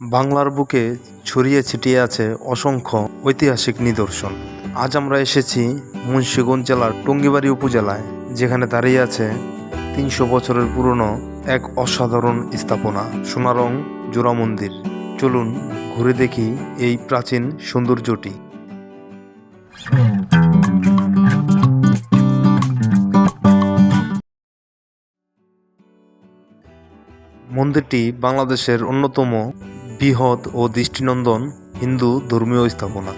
বাংলার বুকে ছড়িয়ে ছিটিয়ে আছে অসংখ্য ঐতিহাসিক নিদর্শন। আজ আমরা এসেছি মুন্সিগঞ্জ জেলার টঙ্গিবাড়ি উপজেলায়, যেখানে দাঁড়িয়ে আছে তিনশো বছরের পুরনো এক অসাধারণ স্থাপনা, সোনারং জোড়া মন্দির। চলুন ঘুরে দেখি এই প্রাচীন সৌন্দর্যটি। মন্দিরটি বাংলাদেশের অন্যতম বৃহৎ ও দৃষ্টিনন্দন হিন্দু ধর্মীয় স্থাপনা।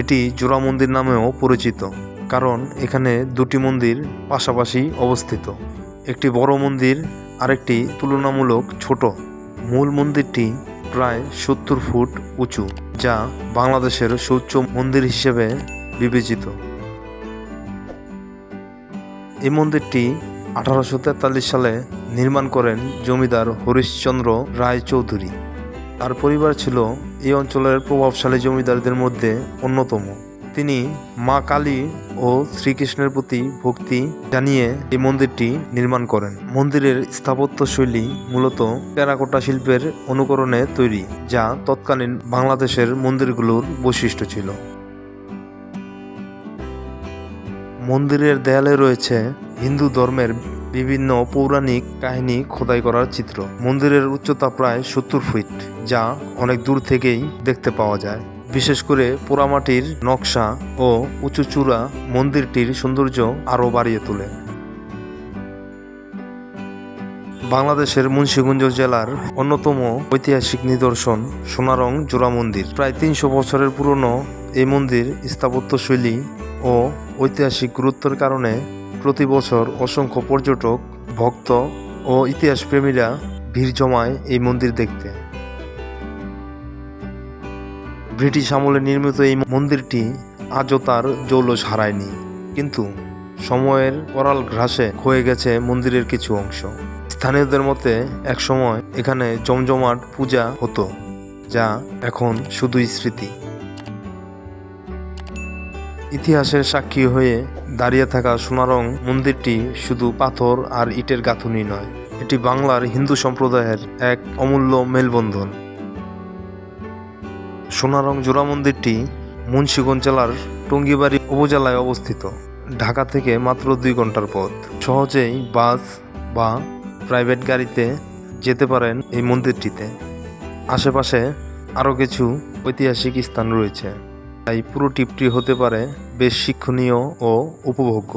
এটি জোড়া মন্দির নামেও পরিচিত, কারণ এখানে দুটি মন্দির পাশাপাশি অবস্থিত। একটি বড় মন্দির, আরেকটি তুলনামূলক ছোট। মূল মন্দিরটি প্রায় সত্তর ফুট উঁচু, যা বাংলাদেশের সৌচ্চ মন্দির হিসেবে বিবেচিত। এই মন্দিরটি আঠারোশো তেতাল্লিশ সালে নির্মাণ করেন জমিদার হরিশচন্দ্র রায় চৌধুরী তার পরিবার ছিল এই অঞ্চলের প্রভাবশালী জমিদারদের মধ্যে অন্যতম। তিনি মা কালী ও শ্রীকৃষ্ণের প্রতি ভক্তি জানিয়ে এই মন্দিরটি নির্মাণ করেন। মন্দিরের স্থাপত্যশৈলী মূলত টেরাকোটা শিল্পের অনুকরণে তৈরি, যা তৎকালীন বাংলাদেশের মন্দিরগুলোর বৈশিষ্ট্য ছিল। মন্দিরের দেয়ালে রয়েছে হিন্দু ধর্মের বিভিন্ন পৌরাণিক কাহিনী খোদাই করার চিত্র। মন্দিরের উচ্চতা প্রায় সত্তর ফিট, যা অনেক দূর থেকেই দেখতে পাওয়া যায়। বিশেষ করে পোড়ামাটির নকশা ও উঁচু চূড়া মন্দিরটির সৌন্দর্য আরও বাড়িয়ে তোলে। বাংলাদেশের মুন্সিগঞ্জ জেলার অন্যতম ঐতিহাসিক নিদর্শন সোনারং জোড়া মন্দির। প্রায় তিনশো বছরের পুরনো এই মন্দির স্থাপত্যশৈলী ও ঐতিহাসিক গুরুত্বের কারণে প্রতি বছর অসংখ্য পর্যটক, ভক্ত ও ইতিহাস প্রেমীরা ভিড় জমায় এই মন্দির দেখতে। ব্রিটিশ আমলে নির্মিত এই মন্দিরটি আজও তার জৌলস হারায়নি। কিন্তু সময়ের করাল ঘ্রাসে ক্ষয়ে গেছে মন্দিরের কিছু অংশ। স্থানীয়দের মতে, একসময় এখানে জমজমাট পূজা হতো, যা এখন শুধুই স্মৃতি। ইতিহাসের সাক্ষী হয়ে দাঁড়িয়ে থাকা সোনারং মন্দিরটি শুধু পাথর আর ইটের গাঁথুনি নয়, এটি বাংলার হিন্দু সম্প্রদায়ের এক অমূল্য মেলবন্ধন। সোনারং জোড়া মন্দিরটি মুন্সীগঞ্জ জেলার টঙ্গিবাড়ি উপজেলায় অবস্থিত। ঢাকা থেকে মাত্র দুই ঘণ্টার পথ। সহজেই বাস বা প্রাইভেট গাড়িতে যেতে পারেন এই মন্দিরটিতে। আশেপাশে আরও কিছু ঐতিহাসিক স্থান রয়েছে। তাই পুরো টিপটি হতে পারে বেশ শিক্ষণীয় ও উপভোগ্য।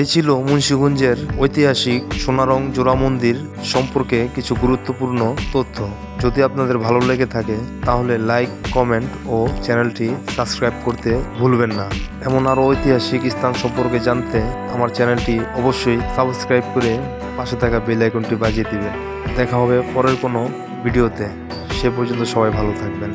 এই ছিল মুন্সীগঞ্জের ঐতিহাসিক সোনারং জোড়া মন্দির সম্পর্কে কিছু গুরুত্বপূর্ণ তথ্য। যদি আপনাদের ভালো লেগে থাকে, তাহলে লাইক, কমেন্ট ও চ্যানেলটি সাবস্ক্রাইব করতে ভুলবেন না। এমন আরও ঐতিহাসিক স্থান সম্পর্কে জানতে আমার চ্যানেলটি অবশ্যই সাবস্ক্রাইব করে পাশে থাকা বেল আইকনটি বাজিয়ে দিবেন। দেখা হবে পরের কোনো ভিডিওতে। সে পর্যন্ত সবাই ভালো থাকবেন।